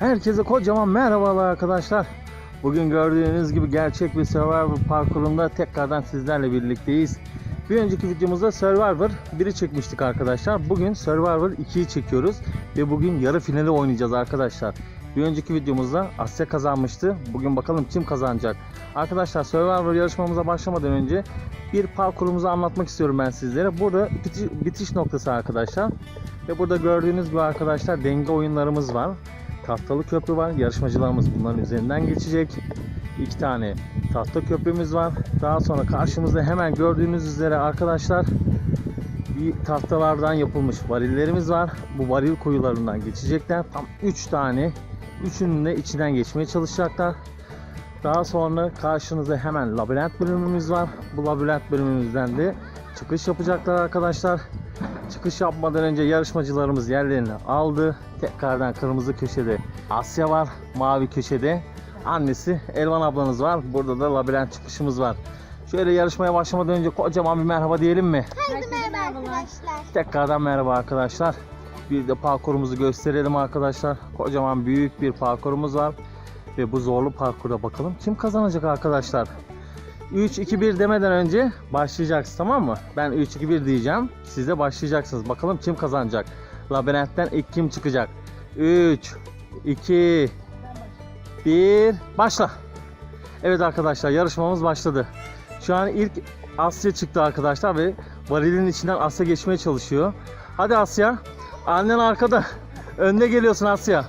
Herkese kocaman merhabalar arkadaşlar. Bugün gördüğünüz gibi gerçek bir Survivor parkurunda tekrardan sizlerle birlikteyiz. Bir önceki videomuzda Survivor 1'i çekmiştik arkadaşlar. Bugün Survivor 2'yi çekiyoruz ve bugün yarı finali oynayacağız arkadaşlar. Bir önceki videomuzda Asya kazanmıştı. Bugün bakalım kim kazanacak. Arkadaşlar Survivor yarışmamıza başlamadan önce bir parkurumuzu anlatmak istiyorum ben sizlere. Burada biti- bitiş noktası arkadaşlar. Ve burada gördüğünüz gibi arkadaşlar denge oyunlarımız var. Tahtalı köprü var. Yarışmacılarımız bunların üzerinden geçecek. İki tane tahta köprümüz var. Daha sonra karşımızda hemen gördüğünüz üzere arkadaşlar bir tahtalardan yapılmış varillerimiz var. Bu varil kuyularından geçecekler. Tam 3 tane. Üçünün de içinden geçmeye çalışacaklar. Daha sonra karşınızda hemen labirent bölümümüz var. Bu labirent bölümümüzden de çıkış yapacaklar arkadaşlar. Çıkış yapmadan önce yarışmacılarımız yerlerini aldı. Tekrardan kırmızı köşede Asya var. Mavi köşede annesi Elvan ablanız var. Burada da labirent çıkışımız var. Şöyle yarışmaya başlamadan önce kocaman bir merhaba diyelim mi? Herkese merhaba arkadaşlar. Tekrardan merhaba arkadaşlar. Bir de parkurumuzu gösterelim arkadaşlar. Kocaman büyük bir parkurumuz var. Ve bu zorlu parkurda bakalım kim kazanacak arkadaşlar. 3 2 1 demeden önce başlayacaksınız tamam mı? Ben 3 2 1 diyeceğim. Siz de başlayacaksınız. Bakalım kim kazanacak? Labirentten ilk kim çıkacak? 3 2 1 başla. Evet arkadaşlar yarışmamız başladı. Şu an ilk Asya çıktı arkadaşlar ve varilin içinden Asya geçmeye çalışıyor. Hadi Asya. Annen arkada. Önde geliyorsun Asya.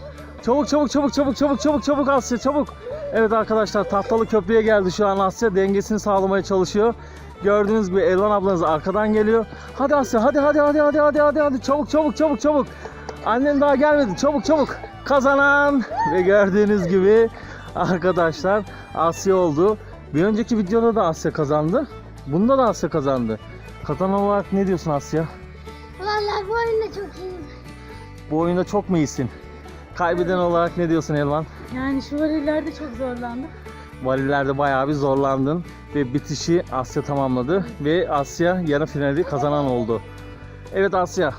Çabuk çabuk çabuk çabuk çabuk çabuk çabuk Asya çabuk. Evet arkadaşlar tahtalı köprüye geldi şu an Asya. Dengesini sağlamaya çalışıyor. Gördüğünüz gibi Elvan ablanız arkadan geliyor. Hadi Asya hadi hadi hadi hadi hadi hadi hadi çabuk çabuk çabuk çabuk. Annen daha gelmedi. Çabuk çabuk. Kazanan ve gördüğünüz gibi arkadaşlar Asya oldu. Bir önceki videoda da Asya kazandı. Bunda da Asya kazandı. Kazanan olarak ne diyorsun Asya? Vallahi bu oyunda çok iyiyim. Bu oyunda çok mu iyisin? Kaybeden olarak ne diyorsun Elvan? Yani şu varillerde çok zorlandım. Varillerde bayağı bir zorlandın ve bitişi Asya tamamladı ve Asya yarı finali kazanan oldu. Evet Asya,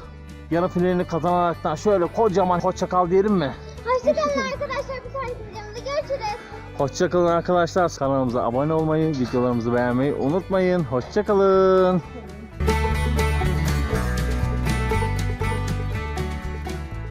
yarı finalini kazanaraktan şöyle kocaman hoşça kal diyelim mi? Hoşçakalın arkadaşlar. Bir sonraki videomda görüşürüz. Hoşçakalın arkadaşlar. Kanalımıza abone olmayı, videolarımızı beğenmeyi unutmayın. Hoşçakalın.